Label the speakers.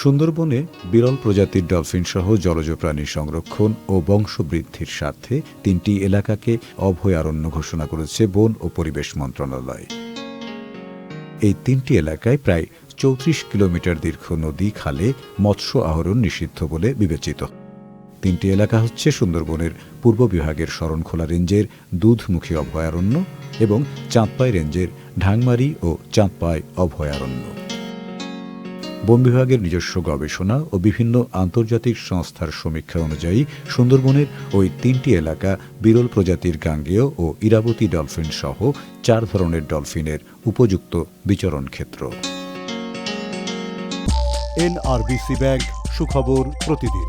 Speaker 1: সুন্দরবনে বিরল প্রজাতির ডলফিন সহ জলজ প্রাণী সংরক্ষণ ও বংশবৃদ্ধির স্বার্থে তিনটি এলাকাকে অভয়ারণ্য ঘোষণা করেছে বন ও পরিবেশ মন্ত্রণালয়। এই তিনটি এলাকায় প্রায় চৌত্রিশ কিলোমিটার দীর্ঘ নদী খালে মৎস্য আহরণ নিষিদ্ধ বলে বিবেচিত। তিনটি এলাকা হচ্ছে সুন্দরবনের পূর্ব বিভাগের শরণখোলা রেঞ্জের দুধমুখী অভয়ারণ্য এবং চাঁদপাই রেঞ্জের ঢাংমারি ও চাঁদপাই অভয়ারণ্য। বন বিভাগের নিজস্ব গবেষণা ও বিভিন্ন আন্তর্জাতিক সংস্থার সমীক্ষা অনুযায়ী সুন্দরবনের ওই তিনটি এলাকা বিরল প্রজাতির গাঙ্গেয় ও ইরাবতী ডলফিন সহ চার ধরনের ডলফিনের উপযুক্ত বিচরণ ক্ষেত্র।
Speaker 2: এনআরবিসি ব্যাংক সুখবর প্রতিদিন।